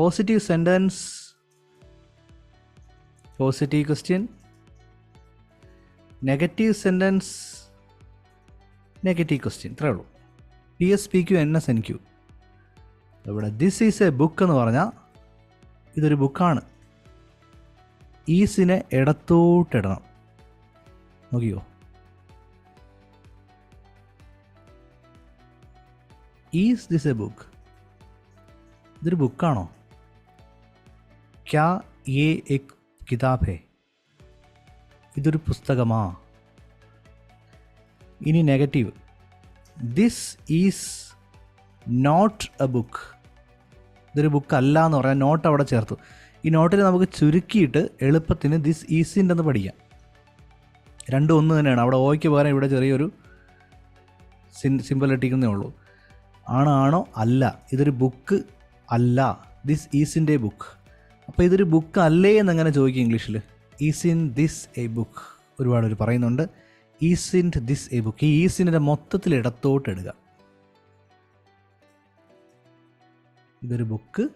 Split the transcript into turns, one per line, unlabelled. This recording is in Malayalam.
Positive sentence positive question negative sentence negative question ഇത്രേ ഉള്ളൂ. P S P Q N S N Q ഇവിടെ ദിസ് ഈസ് എ ബുക്ക് എന്ന് പറഞ്ഞാൽ ഇതൊരു ബുക്കാണ് ഈസിനെ ഇടത്തോട്ടിടണം നോക്കിയോ ഈസ് ദിസ് എ ബുക്ക് ഇതൊരു ബുക്കാണോ ക്യാ യേ എക് കിതാബ് ഹേ ഇതൊരു പുസ്തകമാ ഇനി negative this is not a book ഇതൊരു ബുക്ക് അല്ല എന്ന് പറയാൻ നോട്ട് അവിടെ ചേർത്തു ഈ നോട്ടിൽ നമുക്ക് ചുരുക്കിയിട്ട് എളുപ്പത്തിന് ദിസ് ഈസിന്റെ എന്ന് പഠിക്കാം. രണ്ടും ഒന്ന് തന്നെയാണ്. അവിടെ ഓയ്ക്ക് പകരം ഇവിടെ ചെറിയൊരു സിൻ സിമ്പിൾ ഇട്ടിക്കുന്നേ ഉള്ളൂ. ആണോ ആണോ അല്ല? ഇതൊരു ബുക്ക് അല്ല. ദിസ് ഈസിന്റെ ബുക്ക് അപ്പോൾ ഇതൊരു ബുക്ക് അല്ലേ എന്നങ്ങനെ ചോദിക്കും ഇംഗ്ലീഷിൽ is in this a book ഒരുപാട് പേര് പറയുന്നുണ്ട്. Is in this a book ഈ ഈസിന്റെ മൊത്തത്തിൽ ഇടത്തോട്ട് ഇടുക. ഇതൊരു ബുക്ക്